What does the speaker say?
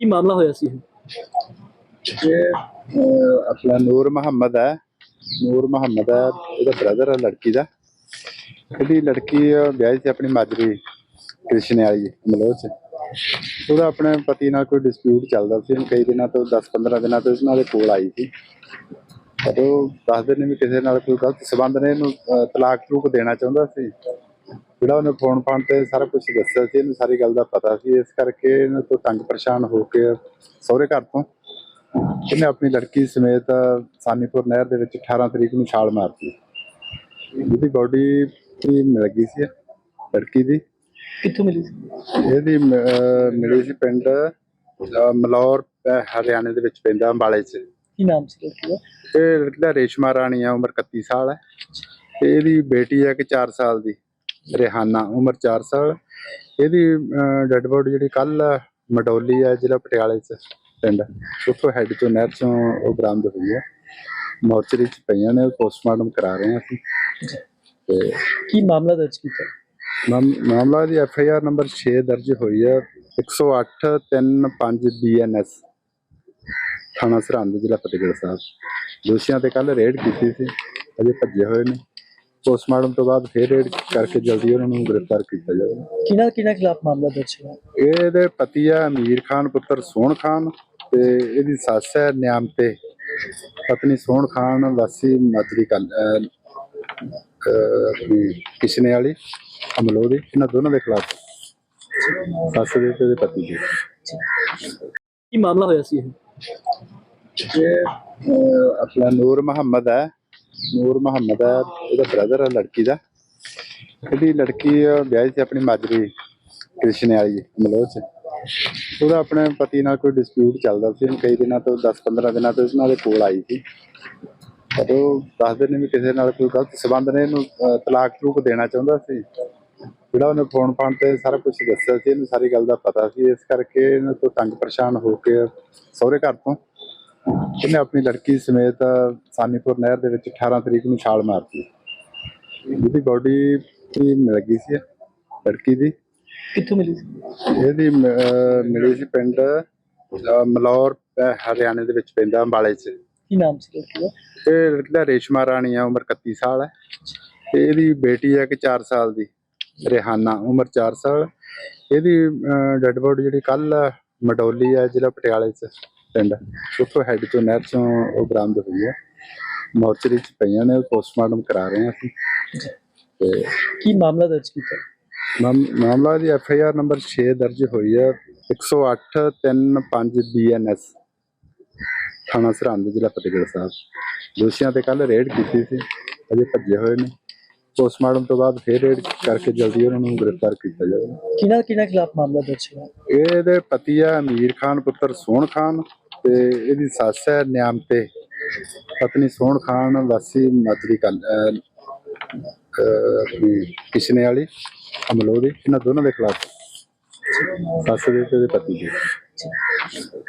ਕੀ ਮਾਮਲਾ ਹੋਇਆ ਸੀ? ਇਹ? ਇਹ ਅਹ, ਆਪਣਾ ਨੂਰ ਮੁਹੰਮਦ ਹੈ। ਨੂਰ ਮੁਹੰਮਦ ਹੈ ਇਹਦਾ ਬ੍ਰਦਰ ਹੈ ਲੜਕੀ ਦਾ। ਇਹਦੀ ਲੜਕੀ ਅਹ, ਵਿਆਹੀ ਸੀ ਆਪਣੀ ਮਾਜਰੀ ਕ੍ਰਿਸ਼ਨ ਵਾਲੀ ਮਲੋਚ ਉਹਦਾ ਆਪਣੇ ਪਤੀ ਨਾਲ ਕੋਈ ਡਿਸਪਿਊਟ ਚੱਲਦਾ ਸੀ। ਕਈ ਦਿਨਾਂ ਤੋਂ 10-15 ਦਿਨਾਂ ਤੋਂ ਇਹਨਾਂ ਦੇ ਕੋਲ ਆਈ ਸੀ। ਪਰ ਉਹ ਦੱਸਦੇ ਨੇ ਵੀ ਕਿਸੇ ਨਾਲ ਕੋਈ ਗਲਤ ਸਬੰਧ ਨੇ। ਇਹਨੂੰ ਅਹ, ਤਲਾਕ ਤਲੂਕ ਦੇਣਾ ਚਾਹੁੰਦਾ ਸੀ। ਜਿਹੜਾ ਉਹਨੇ ਫੋਨ ਫਾਨ ਤੇ ਸਾਰਾ ਕੁਝ ਦੱਸਿਆ ਸੀ ਇਹਨੂੰ ਸਾਰੀ ਗੱਲ ਦਾ ਪਤਾ ਸੀ। ਇਸ ਕਰਕੇ ਇਹਨਾਂ ਤੋਂ ਤੰਗ ਪਰੇਸ਼ਾਨ ਹੋ ਕੇ ਸਹੁਰੇ ਘਰ ਤੋਂ ਇਹਨੇ ਆਪਣੀ ਲੜਕੀ ਸਮੇਤ ਸਾਨੀਪੁਰ ਨਹਿਰ ਦੇ ਵਿੱਚ 18 ਤਰੀਕ ਨੂੰ ਛਾਲ ਮਾਰਤੀ। ਜਿਹਦੀ ਬਾਡੀ ਗਈ ਸੀ ਲੜਕੀ ਦੀ। ਕਿੱਥੋਂ ਮਿਲੀ ਸੀ? ਇਹਦੀ ਮਿਲੀ ਸੀ ਪਿੰਡ ਮਲੌਰ ਹਰਿਆਣੇ ਦੇ ਵਿੱਚ ਪੈਂਦਾ ਅੰਬਾਲੇ 'ਚ। ਕੀ ਨਾਮ ਸੀ ਲੜਕੀ ਦਾ? ਇਹ ਲੜਕੀ ਦਾ ਰੇਸ਼ਮਾ ਰਾਣੀ ਆ ਉਮਰ 31 ਸਾਲ ਹੈ। ਤੇ ਇਹਦੀ ਬੇਟੀ ਹੈ ਕਿ 4 ਸਾਲ ਦੀ। ਰਿਹਾਨਾ ਉਮਰ 4 ਸਾਲ। ਇਹਦੀ ਡੈੱਡ ਬੋਡੀ ਜਿਹੜੀ ਕੱਲ ਮਡੋਲੀ ਹੈ ਜ਼ਿਲ੍ਹਾ ਪਟਿਆਲੇ 'ਚ ਪਿੰਡ। ਉੱਥੋਂ ਹੈਡ ਤੋਂ ਨਹਿਰ 'ਚੋਂ ਉਹ ਬਰਾਮਦ ਹੋਈ ਹੈ ਮੋਰਚਰੀ 'ਚ ਪਈਆਂ ਨੇ ਪੋਸਟਮਾਰਟਮ ਕਰਾ ਰਹੇ ਹਾਂ ਅਸੀਂ। ਤੇ ਕੀ ਮਾਮਲਾ ਦਰਜ ਕੀਤਾ? ਮਾਮ- ਮਾਮਲਾ ਦੀ ਐਫ ਆਈ ਆਰ ਨੰਬਰ 6 ਦਰਜ ਹੋਈ ਹੈ 108 35 ਬੀਐਨਐਸ ਥਾਣਾ ਸਰਹੰਦ ਜ਼ਿਲ੍ਹਾ ਫਤਿਹਗੜ੍ਹ ਸਾਹਿਬ। ਦੋਸ਼ੀਆਂ ਤੇ ਕੱਲ ਰੇਡ ਕੀਤੀ ਸੀ ਅਜੇ ਭੱਜੇ ਹੋਏ ਨੇ। ਪੋਸਟਮਾਰਟਮ ਤੋਂ ਬਾਅਦ ਫੇਰ ਰੇਡ ਕਰਕੇ ਜਲਦੀ ਉਹਨਾਂ ਨੂੰ ਗ੍ਰਿਫਤਾਰ ਕੀਤਾ ਜਾਵੇਗਾ ਕਿਹਨਾਂ ਕਿਹਨਾਂ ਖਿਲਾਫ ਮਾਮਲਾ ਦਰਜ ਹੈ ਇਹਦੇ ਪਤੀ ਹੈ ਅਮੀਰ ਖਾਨ ਪੁੱਤਰ ਸੋਹਣ ਖਾਨ ਤੇ ਇਹਦੀ ਸੱਸ ਹੈ ਨਿਆਮ ਤੇ ਪਤਨੀ ਸੋਹਣ ਖਾਨ ਵਾਸੀ ਮਾਜਰੀ ਕਲ ਕਿਸ਼ਨੇ ਵਾਲੀ ਅਮਲੋ ਦੀ। ਇਹਨਾਂ ਦੋਨਾਂ ਦੇ ਖਿਲਾਫ ਸੱਸ ਦੇ ਤੇ ਇਹਦੇ ਪਤੀ ਦੇ। ਕੀ ਮਾਮਲਾ ਹੋਇਆ ਸੀ ਇਹ? ਆਪਣਾ ਨੂਰ ਮੁਹੰਮਦ ਹੈ। ਨੂਰ ਮੁਹੰਮਦ ਹੈ ਇਹਦਾ ਬ੍ਰਦਰ ਹੈ ਲੜਕੀ ਦਾ। ਇਹਦੀ ਲੜਕੀ ਅਹ, ਵਿਆਹੀ ਸੀ ਆਪਣੀ ਮਾਜਰੀ ਕ੍ਰਿਸ਼ਨ ਵਾਲੀ ਮਲੋਚ ਉਹਦਾ ਆਪਣੇ ਪਤੀ ਨਾਲ ਕੋਈ ਡਿਸਪਿਊਟ ਚੱਲਦਾ ਸੀ ਕਈ ਦਿਨਾਂ ਤੋਂ 10-15 ਦਿਨਾਂ ਤੋਂ ਇਹਨਾਂ ਦੇ ਕੋਲ ਆਈ ਸੀ। ਪਰ ਦੱਸਦੇ ਨੇ ਵੀ ਕਿਸੇ ਨਾਲ ਕੋਈ ਗਲਤ ਸਬੰਧ ਨੇ ਇਹਨੂੰ ਅਹ, ਤਲਾਕ ਤਲੂਕ ਦੇਣਾ ਚਾਹੁੰਦਾ ਸੀ। ਜਿਹੜਾ ਉਹਨੇ ਫੋਨ ਫਾਨ ਤੇ ਸਾਰਾ ਕੁਝ ਦੱਸਿਆ ਸੀ ਇਹਨੂੰ ਸਾਰੀ ਗੱਲ ਦਾ ਪਤਾ ਸੀ। ਇਸ ਕਰਕੇ ਇਹਨਾਂ ਤੋਂ ਤੰਗ ਪਰੇਸ਼ਾਨ ਹੋ ਕੇ ਸਹੁਰੇ ਘਰ ਤੋਂ ਇਹਨੇ ਆਪਣੀ ਲੜਕੀ ਸਮੇਤ ਸਾਨੀਪੁਰ ਨਹਿਰ ਦੇ ਵਿੱਚ 18 ਤਰੀਕ ਨੂੰ ਛਾਲ ਮਾਰਤੀ। ਜਿਹਦੀ ਬਾਡੀ ਮਿਲ ਗਈ ਸੀ ਲੜਕੀ ਦੀ। ਕਿੱਥੋਂ ਮਿਲੀ ਸੀ? ਇਹਦੀ ਮਿਲੀ ਸੀ ਪਿੰਡ ਮਲੌਰ ਹਰਿਆਣੇ ਦੇ ਵਿੱਚ ਪੈਂਦਾ ਅੰਬਾਲੇ 'ਚ। ਕੀ ਨਾਮ ਸੀ ਲੜਕੀ ਦਾ? ਇਹ ਲੜਕੀ ਦਾ ਰੇਸ਼ਮਾ ਰਾਣੀ ਆ ਉਮਰ 31 ਸਾਲ ਹੈ। ਤੇ ਇਹਦੀ ਬੇਟੀ ਹੈ ਕਿ 4 ਸਾਲ ਦੀ ਰਿਹਾਨਾ ਉਮਰ 4 ਸਾਲ। ਇਹਦੀ ਡੈੱਡ ਬੋਡੀ ਜਿਹੜੀ ਕੱਲ ਮਡੋਲੀ ਹੈ ਜ਼ਿਲ੍ਹਾ ਪਟਿਆਲੇ 'ਚ। ਪਿੰਡ ਉੱਥੋਂ ਹੈਡ ਤੋਂ ਨਹਿਰ 'ਚੋਂ ਉਹ ਬਰਾਮਦ ਹੋਈ ਹੈ। ਮੋਰਚਰੀ 'ਚ ਪਈਆਂ ਨੇ ਪੋਸਟਮਾਰਟਮ ਕਰਾ ਰਹੇ ਹਾਂ ਅਸੀਂ। ਤੇ ਕੀ ਮਾਮਲਾ ਦਰਜ ਕੀਤਾ? ਮਾਮ- ਮਾਮਲਾ ਦੀ ਐਫ ਆਈ ਆਰ ਨੰਬਰ 6 ਦਰਜ ਹੋਈ ਹੈ। 108 35 ਬੀਐਨਐਸ ਥਾਣਾ ਸਰਹੰਦ ਜ਼ਿਲ੍ਹਾ ਫਤਿਹਗੜ੍ਹ ਸਾਹਿਬ। ਦੋਸ਼ੀਆਂ ਤੇ ਕੱਲ ਰੇਡ ਕੀਤੀ ਸੀ। ਅਜੇ ਭੱਜੇ ਹੋਏ ਨੇ। ਪੋਸਟਮਾਰਟਮ ਤੋਂ ਬਾਅਦ ਫੇਰ ਰੇਡ ਕਰਕੇ ਜਲਦੀ ਉਹਨਾਂ ਨੂੰ ਗ੍ਰਿਫਤਾਰ ਕੀਤਾ ਜਾਵੇਗਾ ਕਿਹਨਾਂ ਕਿਹਨਾਂ ਖਿਲਾਫ ਮਾਮਲਾ ਦਰਜ ਹੈ ਇਹਦੇ ਪਤੀ ਹੈ ਅਮੀਰ ਖਾਨ ਪੁੱਤਰ ਸੋਹਣ ਖਾਨ। ਤੇ ਇਹਦੀ ਸੱਸ ਹੈ ਨਿਆਮ ਤੇ। ਪਤਨੀ ਸੋਹਣ ਖਾਨ, ਵਾਸੀ ਮਾਜਰੀ ਕਲ ਆਪਣੀ ਕਿਸ਼ਨੇ ਵਾਲੀ ਅਮਲੋ ਦੀ। ਇਹਨਾਂ ਦੋਨਾਂ ਦੇ ਖਿਲਾਫ। ਸੱਸ ਦੇ ਤੇ ਇਹਦੇ ਪਤੀ ਦੇ।